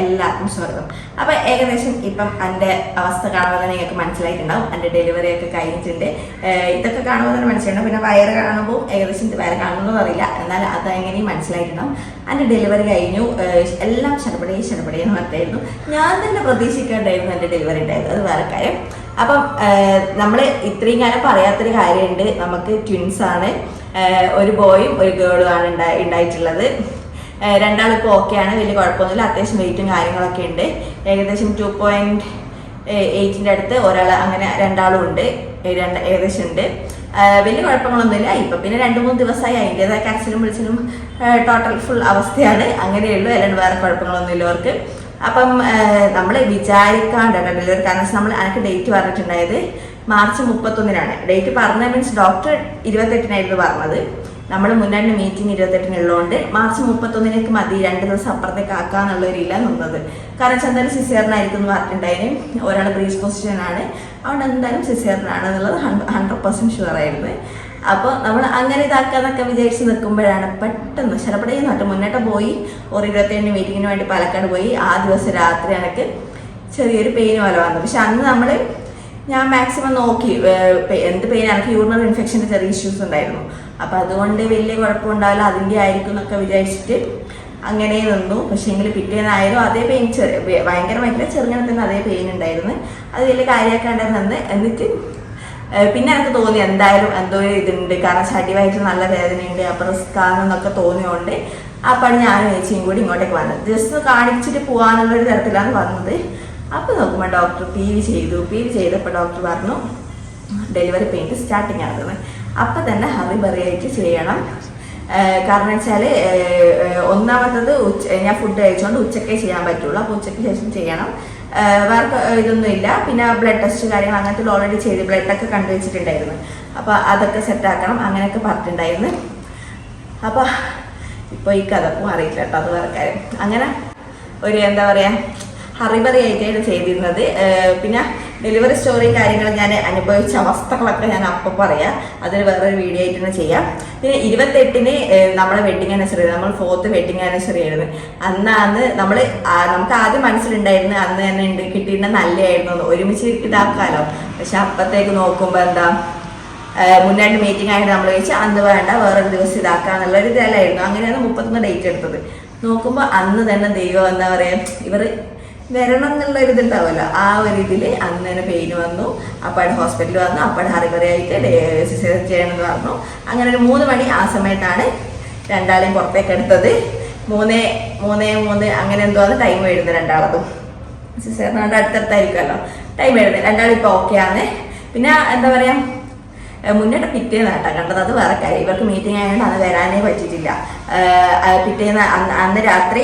എല്ലാവർക്കും സ്വാഗതം. അപ്പൊ ഏകദേശം ഇപ്പം എന്റെ അവസ്ഥ കാണുമ്പോൾ തന്നെ നിങ്ങൾക്ക് മനസ്സിലായിട്ടുണ്ടാവും. എന്റെ ഡെലിവറി ഒക്കെ കഴിഞ്ഞിട്ടുണ്ട്. ഇതൊക്കെ കാണുമ്പോൾ തന്നെ മനസ്സിലായിട്ടുണ്ടാവും പിന്നെ വയറ് കാണുമ്പോൾ ഏകദേശം വയറ് കാണുന്നതും അറിയില്ല. എന്നാൽ അത് എങ്ങനെയും മനസ്സിലായിട്ടുണ്ടാവും. എന്റെ ഡെലിവറി കഴിഞ്ഞു. എല്ലാം ശരപടേ ശരപടേ എന്ന് പറഞ്ഞായിരുന്നു ഞാൻ തന്നെ പ്രതീക്ഷിക്കേണ്ടായിരുന്നു എന്റെ ഡെലിവറി ഉണ്ടായത്. അത് വേറെ കാര്യം. അപ്പം നമ്മൾ ഇത്രയും കാലം പറയാത്തൊരു കാര്യമുണ്ട്. നമുക്ക് ട്വിൻസ് ആണ്. ഒരു ബോയും ഒരു ഗേളും ആണ് ഉണ്ടായിട്ടുള്ളത്. രണ്ടാളിപ്പോൾ ഓക്കെയാണ് വലിയ കുഴപ്പമൊന്നുമില്ല. അത്യാവശ്യം വെയിറ്റും കാര്യങ്ങളൊക്കെ ഉണ്ട്. ഏകദേശം ടു പോയിന്റ് എയ്റ്റിന്റെ അടുത്ത് ഒരാൾ അങ്ങനെ രണ്ടാളും ഉണ്ട്. രണ്ട് ഏകദേശം ഉണ്ട്. വലിയ കുഴപ്പങ്ങളൊന്നുമില്ല. ഇപ്പം പിന്നെ രണ്ട് മൂന്ന് ദിവസമായി അതിന്റെതായ കാക്സിലും വിളിച്ചിലും ടോട്ടൽ ഫുൾ അവസ്ഥയാണ്. അങ്ങനെയുള്ളൂ അല്ലാണ്ട് വേറെ കുഴപ്പങ്ങളൊന്നുമില്ല അവർക്ക്. അപ്പം നമ്മൾ വിചാരിക്കാണ്ട് ഡെലിവറി. കാരണം നമ്മൾ എനിക്ക് ഡേറ്റ് പറഞ്ഞിട്ടുണ്ടായത് മാർച്ച് മുപ്പത്തൊന്നിനാണ്. ഡേറ്റ് പറഞ്ഞ മീൻസ് ഡോക്ടർ ഇരുപത്തെട്ടിനായിരുന്നു പറഞ്ഞത്. നമ്മൾ മുന്നേ മീറ്റിംഗ് ഇരുപത്തെട്ടിനുള്ളതുകൊണ്ട് മാർച്ച് മുപ്പത്തൊന്നിലേക്ക് മതി രണ്ട് ദിവസം അപ്പുറത്തേക്ക് ആക്കാന്നുള്ള ഒരു ഇല്ല നിന്നത്. കാരണം ചെന്നാലും സിസേറിനായിരിക്കും എന്ന് പറഞ്ഞിട്ടുണ്ടായിരുന്നു ഒരാൾ ബ്രീസ് പൊസിഷൻ ആണ്. അതുകൊണ്ട് എന്തായാലും സിസേറിനാണ് എന്നുള്ളത് ഹൺഡ്രഡ് പെർസെന്റ് ഷുവർ ആയിരുന്നു. അപ്പോൾ നമ്മൾ അങ്ങനെ ഇതാക്കാന്നൊക്കെ വിചാരിച്ച് നിൽക്കുമ്പോഴാണ് പെട്ടെന്ന് ചിലപ്പടേ നട്ട് മുന്നോട്ട് പോയി. ഒരു ഇരുപത്തേഴിന് മീറ്റിങ്ങിന് വേണ്ടി പാലക്കാട് പോയി. ആ ദിവസം രാത്രി എനിക്ക് ചെറിയൊരു പെയിൻ പോലെ വന്നു. പക്ഷെ അന്ന് നമ്മൾ ഞാൻ മാക്സിമം നോക്കി എന്ത് പെയിൻ എനിക്ക് യൂറിനറി ഇൻഫെക്ഷന്റെ ചെറിയ ഇഷ്യൂസ് ഉണ്ടായിരുന്നു. അപ്പോൾ അതുകൊണ്ട് വലിയ കുഴപ്പമുണ്ടാവില്ല അതിന്റെ ആയിരിക്കും എന്നൊക്കെ വിചാരിച്ചിട്ട് അങ്ങനെ നിന്നു. പക്ഷേ എങ്കിൽ പിറ്റേന്നായാലും അതേ പെയിൻ ചെറിയ ഭയങ്കരമായിട്ടില്ല ചെറുങ്ങനെ തന്നെ അതേ പെയിൻ ഉണ്ടായിരുന്നു. അത് വലിയ കാര്യമാക്കാണ്ട് നിന്ന് എന്നിട്ട് പിന്നെ എനിക്ക് തോന്നി എന്തായാലും എന്തോ ഇതുണ്ട്. കാരണം ശരീരമായിട്ട് നല്ല വേദനയുണ്ട് അപ്പോൾ റിസ്ക് ആണെന്നൊക്കെ തോന്നിയോണ്ട് അപ്പോൾ ഞാൻ ചേച്ചിയും കൂടി ഇങ്ങോട്ടേക്ക് വന്നത് ജസ്റ്റ് കാണിച്ചിട്ട് പോകാനുള്ള ഒരു തരത്തിലാണ് വന്നത്. അപ്പോൾ നോക്കുമ്പോൾ ഡോക്ടർ പി വി ചെയ്തു. പി വി ചെയ്തപ്പോൾ ഡോക്ടർ പറഞ്ഞു ഡെലിവറി പെയിന്റ് സ്റ്റാർട്ടിങ് ആണെന്ന് അപ്പം തന്നെ ഹറി ബറിയായിട്ട് ചെയ്യണം. കാരണം വെച്ചാൽ ഒന്നാമത്തത് ഉച്ച ഞാൻ ഫുഡ് കഴിച്ചോണ്ട് ഉച്ചക്കേ ചെയ്യാൻ പറ്റുള്ളൂ. അപ്പോൾ ഉച്ചയ്ക്ക് ശേഷം ചെയ്യണം. വേറെ ഇതൊന്നും ഇല്ല. പിന്നെ ബ്ലഡ് ടെസ്റ്റ് കാര്യങ്ങൾ അങ്ങനത്തെ ഓൾറെഡി ചെയ്ത് ബ്ലഡൊക്കെ കണ്ടുവച്ചിട്ടുണ്ടായിരുന്നു അപ്പോൾ അതൊക്കെ സെറ്റാക്കണം അങ്ങനെയൊക്കെ പറഞ്ഞിട്ടുണ്ടായിരുന്നു. അപ്പോൾ ഇപ്പോൾ ഈ കഥക്കും അറിയില്ല കേട്ടോ. അത് വേറെ കാര്യം. അങ്ങനെ ഒരു എന്താ പറയുക ഹറിബറി ആയിട്ടാണ് ചെയ്തിരുന്നത്. പിന്നെ ഡെലിവറി സ്റ്റോറിയും കാര്യങ്ങളും ഞാൻ അനുഭവിച്ച അവസ്ഥകളൊക്കെ ഞാൻ അപ്പം പറയാം. അതിന് വേറൊരു വീഡിയോ ആയിട്ട് തന്നെ ചെയ്യാം. പിന്നെ ഇരുപത്തെട്ടിന് നമ്മളെ വെഡിങ് ആനിവേഴ്സറി നമ്മൾ ഫോർത്ത് വെഡിങ് ആനിവേഴ്സറി ആയിരുന്നു. അന്നാണ് നമ്മൾ നമുക്ക് ആദ്യം മനസ്സിലുണ്ടായിരുന്നു അന്ന് തന്നെ ഉണ്ട് കിട്ടിയിരുന്ന നല്ലതായിരുന്നു. ഒരുമിച്ച് ഇതാക്കാലോ. പക്ഷെ അപ്പത്തേക്ക് നോക്കുമ്പോൾ എന്താ മുന്നാണ്ട് മീറ്റിംഗ് ആയിട്ട് നമ്മൾ ചോദിച്ചു അന്ന് വേണ്ട വേറൊരു ദിവസം ഇതാക്കാന്നുള്ള ഒരു ഇതല്ലായിരുന്നു. അങ്ങനെയാണ് മുപ്പത്തൊന്ന് ഡേറ്റ് എടുത്തത്. നോക്കുമ്പോൾ അന്ന് തന്നെ ദൈവം എന്താ പറയാ ഇവർ വരണം എന്നുള്ള ഒരു ഇതുണ്ടാവുമല്ലോ ആ ഒരു ഇതിൽ തന്നെ പെയിൻ വന്നു അപ്പാട് ഹോസ്പിറ്റലിൽ വന്നു അപ്പാട് ആയിട്ട് സിസേറിയൻ ചെയ്യണമെന്ന് പറഞ്ഞു. അങ്ങനെ ഒരു മൂന്ന് മണി ആ സമയത്താണ് രണ്ടാളെയും പുറത്തേക്ക് എടുത്തത്. മൂന്ന് മൂന്ന് മൂന്ന് അങ്ങനെ എന്തോ ആണ് ടൈം എഴുതുന്നത് രണ്ടാളതും. സിസേറിനാണ്ട് അടുത്തടുത്തായിരിക്കുമല്ലോ. ടൈം എഴുതുന്നത് രണ്ടാളും ഇപ്പോൾ ഓക്കെ ആണ് പിന്നെ എന്താ പറയാ? ഏഹ് മുന്നോട്ട് പിറ്റേന്ന് കേട്ടോ. കണ്ടത് അത് വേറെ കാര്യം. ഇവർക്ക് മീറ്റിംഗ് ആയതുകൊണ്ട് അന്ന് വരാനേ പറ്റിയിട്ടില്ല. പിറ്റേന്ന് അന്ന് രാത്രി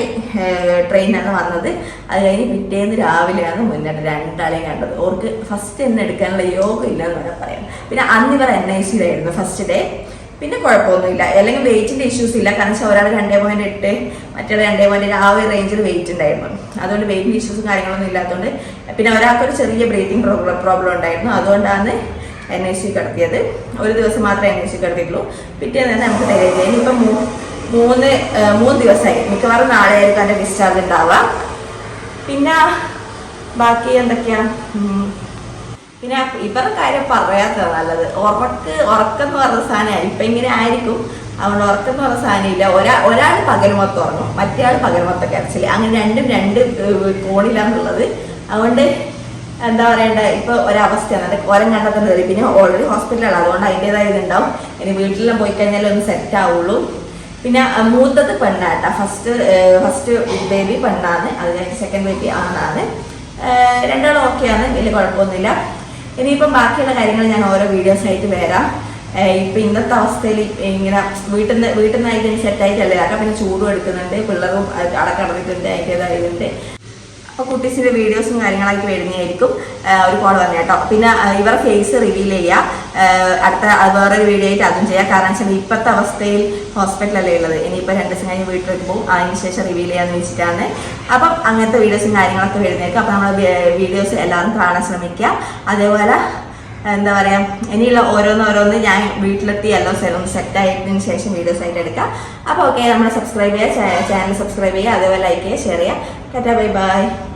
ട്രെയിനാണ് വന്നത്. അത് കഴിഞ്ഞ് പിറ്റേന്ന് രാവിലെയാണ് മുന്നോട്ട് രണ്ടാളെയും കണ്ടത്. ഓർക്ക് ഫസ്റ്റ് എന്നെ എടുക്കാനുള്ള യോഗം ഇല്ലെന്ന് വേണം പറയാം പിന്നെ അന്ന് ഇവർ എൻ ഐ സിയിലായിരുന്നു ഫസ്റ്റ് ഡേ പിന്നെ കുഴപ്പമൊന്നുമില്ല. അല്ലെങ്കിൽ വെയിറ്റിന്റെ ഇഷ്യൂസ് ഇല്ല. കാരണം വെച്ചാൽ ഒരാൾ രണ്ടേ പോയിന്റ് എട്ട് മറ്റേ രണ്ടേ പോയിന്റ് ആ ഒരു റേഞ്ചിൽ വെയിറ്റ് ഉണ്ടായിരുന്നു. അതുകൊണ്ട് വെയിറ്റിന്റെ ഇഷ്യൂസും കാര്യങ്ങളൊന്നും ഇല്ലാത്തതുകൊണ്ട് പിന്നെ ഒരാൾക്കൊരു ചെറിയ ബ്രീത്തിങ് പ്രോബ്ലം പ്രോബ്ലം ഉണ്ടായിരുന്നു. അതുകൊണ്ടാണ് എൻ കിടത്തിയത്. ഒരു ദിവസം മാത്രമേ എൻ കിടത്തിയിട്ടുള്ളൂ. പിറ്റേന്ന് തന്നെ നമുക്ക് ചെയ്യാം. ഇപ്പം മൂന്ന് മൂന്ന് ദിവസമായി. മിക്കവാറും നാളെ ആയിരിക്കും എന്റെ ഡിസ്ചാർജ് ഉണ്ടാവുക. പിന്നെ ബാക്കി എന്തൊക്കെയാണ് പിന്നെ ഇവരുടെ കാര്യം പറയാത്ത നല്ലത്. ഉറക്ക് ഉറക്കം എന്ന് പറഞ്ഞ സാധനമാണ് ഇപ്പം ഇങ്ങനെ ആയിരിക്കും. അതുകൊണ്ട് ഉറക്കം എന്ന് പറഞ്ഞ സാധനമില്ല. ഒരാ ഒരാൾ പകൽ മൊത്തം ഉറങ്ങും. മറ്റേ ആൾ പകൽ മൊത്തം കിടച്ചില്ല അങ്ങനെ രണ്ടും രണ്ട് കോണിലാണുള്ളത്. അതുകൊണ്ട് എന്താ പറയണ്ട ഇപ്പൊ ഒരവസ്ഥയാണ്. അത് കോലം കണ്ടെത്തുന്ന പിന്നെ ഓൾറെഡി ഹോസ്പിറ്റലാണ് അതുകൊണ്ട് അതിന്റെതായ ഇതുണ്ടാവും. ഇനി വീട്ടിലെല്ലാം പോയി കഴിഞ്ഞാൽ ഒന്ന് സെറ്റ് ആവുള്ളൂ. പിന്നെ മൂത്തത് പെണ്ണാട്ട. ഫസ്റ്റ് ഫസ്റ്റ് ബേബി പെണ്ണാണ്. അത് കഴിഞ്ഞ് സെക്കൻഡ് ബേബി ആണാണ്. രണ്ടാളും ഓക്കെയാണ് വലിയ കുഴപ്പമൊന്നുമില്ല. ഇനിയിപ്പം ബാക്കിയുള്ള കാര്യങ്ങൾ ഞാൻ ഓരോ വീഡിയോസ് ആയിട്ട് വരാം. ഇപ്പം ഇന്നത്തെ അവസ്ഥയിൽ ഇങ്ങനെ വീട്ടിൽ നിന്ന് വീട്ടിൽ നിന്നായിട്ട് അതിന് സെറ്റായിട്ടല്ലേ അതൊക്കെ പിന്നെ ചൂടും എടുക്കുന്നുണ്ട്. പിള്ളേരും അടക്കടന്നിട്ടുണ്ട് അതിന്റെതായ ഇതുണ്ട്. അപ്പോൾ കുട്ടീസിന്റെ വീഡിയോസും കാര്യങ്ങളൊക്കെ വരുന്നതായിരിക്കും. ഒരു കോൾ വന്നു കേട്ടോ. പിന്നെ ഇവരുടെ ഫേസ് റിവീൽ ചെയ്യുക അടുത്ത വേറൊരു വീഡിയോ ആയിട്ട് അതും ചെയ്യാം. കാരണം വെച്ചാൽ ഇപ്പോഴത്തെ അവസ്ഥയിൽ ഹോസ്പിറ്റലല്ലേ ഉള്ളത്? ഇനിയിപ്പോൾ രണ്ട് ദിവസം കഴിഞ്ഞ് വീട്ടിലേക്ക് പോകും. അതിന് ശേഷം റിവീൽ ചെയ്യാന്ന് വെച്ചിട്ടാണ്. അപ്പം അങ്ങനത്തെ വീഡിയോസും കാര്യങ്ങളൊക്കെ വരുന്നതായിരിക്കും. അപ്പോൾ നമ്മൾ വീഡിയോസ് എല്ലാവരും കാണാൻ ശ്രമിക്കുക. അതേപോലെ എന്താ പറയാ ഇനിയുള്ള ഓരോന്ന് ഓരോന്ന് ഞാൻ വീട്ടിലെത്തി എല്ലാം സ്ഥലം സെറ്റ് ആയതിനു ശേഷം വീഡിയോസ് ആയിട്ട് എടുക്കാം. അപ്പോൾ ഓക്കെ നമ്മൾ സബ്സ്ക്രൈബ് ചെയ്യുക ചാനൽ സബ്സ്ക്രൈബ് ചെയ്യുക അതേപോലെ ലൈക്ക് ചെയ്യുക ഷെയർ ചെയ്യുക. Bye bye